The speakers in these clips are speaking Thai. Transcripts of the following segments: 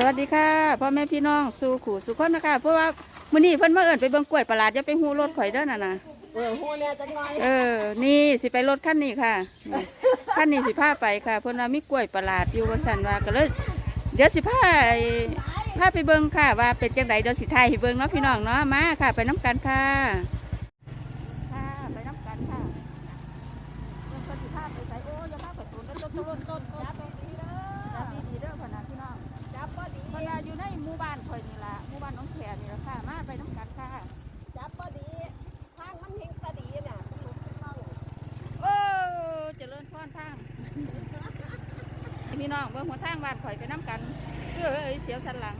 สวัสดีค่ะพ่อแม่พี่น้องสู่ขู่สุขคนนะคะเพราะว่ามื้อนี้เพิ่นมาเอิ้นไปเบิ่งกล้วยประหลาดอย่าไปฮู้รถข่อยเด้อน่ะนะเออหัวเนี่ยจังไงเออ นี่สิไปรถคันนี้ค่ะนี่คันนี้สิพาไปค่ะ เพิ่นว่ามีกล้วยประหลาดอยู่ว่าซั่นว่าก็เลยเดี๋ยวสิพาไอ้พาไปเบิ่งค่ะ ว่าเป็นจังไดเดี๋ยวสิถ่ายให้เบิ่งเนาะพี่น้องเนาะมาค่ะ ไปน้ำกันค่ะค่ะไปน้ำกันค่ะเพิ่นเพิ่นสิพาไปไสโอ้อย่าพาไปสูนต้นต้นต้นต้นต้นจับดีๆเด้อพ่นน่ะพี่น้อง จับบ่ดี เวลาอยู่ในหมู่บ้านข่อยนี่ละหมู่บ้านน้องแขนี่ละค่ะ มาไปน้ำกันค่ะ จับบ่ดีทางมันเฮงตะดีน่ะถูกต้อง โอ้เจริญพรทาง พี่น้องเบิ่งหัวทางบ้านข่อยไปน้ำกันเพื่อเอ้ยเสียวสันหลัง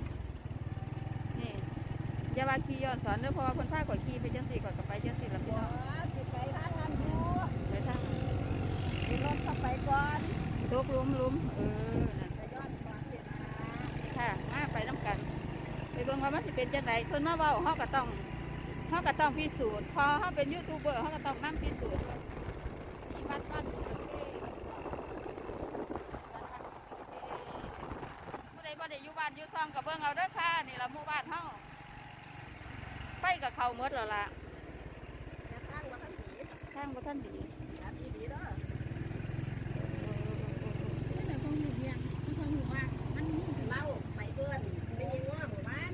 นี่อย่าว่าขี่ย้อนสอนเด้อเพราะว่าคนพาข่อยขี่ไปจังสี่ข่อยก็ไปจังสี่ละพี่หัวน้องสิไปทางนั้นอยู่ไปทางมีรถเข้าไปก่อนตกหลุมหลุมเออนั่นไปย้อนก่อนสินะค่ะมาไปน้ำกัน ไปเบิ่งว่ามันสิเป็นจังไดเพิ่นมาเว้าเฮาก็ต้องเฮาก็ต้องพิสูจน์พอเฮาเป็นยูทูบเบอร์เฮาก็ต้องนำพิสูจน์ที่วัดบ้านสุขเทผู้ใดบ่ได้อยู่บ้านอยู่ซ่องก็เบิ่งเอาเด้อค่ะนี่ล่ะหมู่บ้านเฮาไฟก็เข้าหมดแล้วล่ะอย่าทางมาทางดีทางบ่ทันดีจับดีๆเด้อเล่าไปเพื่อนไปยิงว่าหมู่บ้าน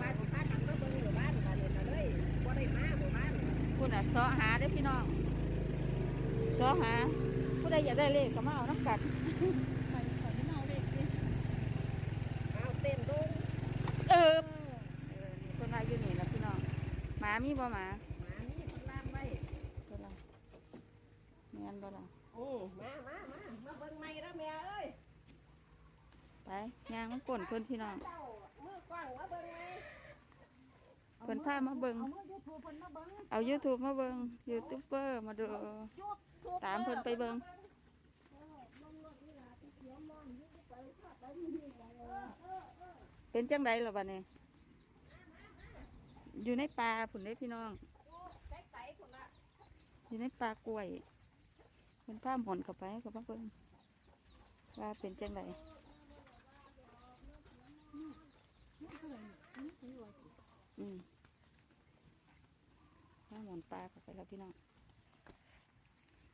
บ้านพากันมาเบิ่งหมู่บ้านกันเลยเลยบ่ได้มาหมู่บ้านคุณน่ะเสาะหาเด้อพี่น้องเสาะหาผู้ใดอยากได้เลขก็มาเอาน้ำกัน เอาเต้นดู เออเออนี่คนว่า อยู่นี่ล่ะพี่น้องหมามีบ่หมาหมานี่คนล่างไว้ตัวละแม่นบ่ล่ะอือมามามามาเบิ่งใหม่แล้วแม่เอ้ยไปย่างมันก่นเพิ่นพี่น้องเจ้ามือกว้างมาเบิ่งไหมเพิ่นพามาเบิ่งเอามือยูทูบเพิ่นมาเบิ่งเอา YouTube มาเบิ่งยูทูบเบอร์มาดูตามเพิ่นไปเบิ่ง เป็นจังไดล่ะบัดนี้ อยู่ในป่าพุ่นเด้พี่น้องใกล้ๆพุ่นละอยู่ในป่ากล้วยเพิ่นพาหมอนเข้าไปก็มาเบิ่งว่าเป็นจังไดอืมพาหมอนปลาเข้าไปแล้วพี่น้อง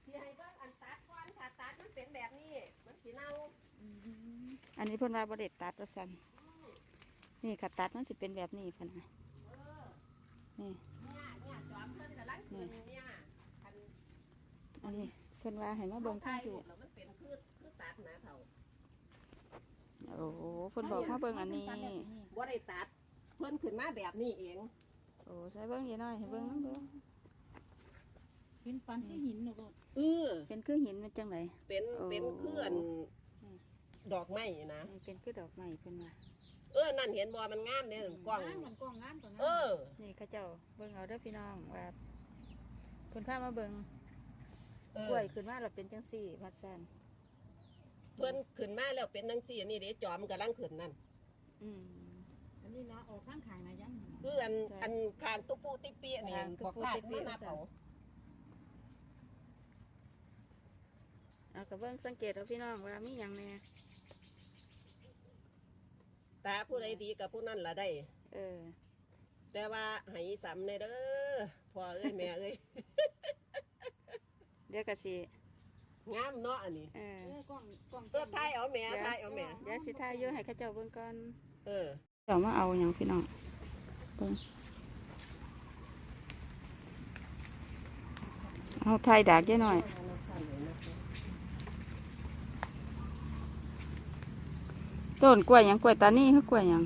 ที่ให้เบิ่งอันตัดก่อนถ้าตัดมันเป็นแบบนี้ มันสิเน่าอันนี้เพิ่นว่าบ่ได้ตัดว่าซั่นนี่ค่ะตัดมันสิเป็นแบบนี้เพิ่นน่ะนี่ เนี่ยเนี่ยจอมเพิ่นกำลังขึ้นเนี่ยคัน อันนี้เพิ่นว่าให้มาเบิ่งทางถ่ายรูที่ปแล้วมันเป็นคือคือตัดนะเฒ่าโอ้โหเพิ่นบอกมาเบิ่งอันนี้ บ่ได้ตัด เพิ่นขึ้นมาแบบนี้เองโอ้ใส่เบิ่งยี่น้อยให้เบิ่งน้ำเบิ่งเป็นฟันที่หินหนูก็เออเป็นคือหินมันจังได เป็นโอ้ เป็นเคลื่อนดอกไม้นะนี่เป็นคือดอกไม้เพิ่นว่าเออนั่นเห็นบ่มันงามเด้กว้างงานมันกล้องงานกว่างานเออ นี่เขาเจ้าเบิ่งเอาเด้อพี่น้องว่าเพิ่นพามาเบิ่ง เอกล้อวยขึ้นมาแล้วเป็นจังซี่วัดซั่นเพิ่นขึ้นมาแล้วเป็นจังซี่นี่เด้จอมกำลังขึ้นนั่น อืม อันนี้เนาะออกข้างขางนะยังคืออันอันคางตุปูติเปียนี่คางตุ๊พวกปูขาดติเปี๊มายหน้าเผาเอาก็เบิ่งสังเกตเอาพี่น้องว่ามีหยังแหน่ตาผู้ใดดีกับผู้นั้นละได้ เออแต่ว่าให้สำในเด้อพ่อเอ้ยแม่เอ้ย เดี๋ยวก็สิงามเนาะอันนี้เออเออกล้องกล้องเออทายเอาแม่ทายเอาแม่เดี๋ยวสิถ่ายอยู่ให้เขาเจ้าเบิ่งก่อนเออเจ้ามาเอาหยังพี่น้องเบิ่งเอาถ่ายดากเยอะหน่อยต้นกล้วยหยังกล้วยตานี่คือกล้วยหยัง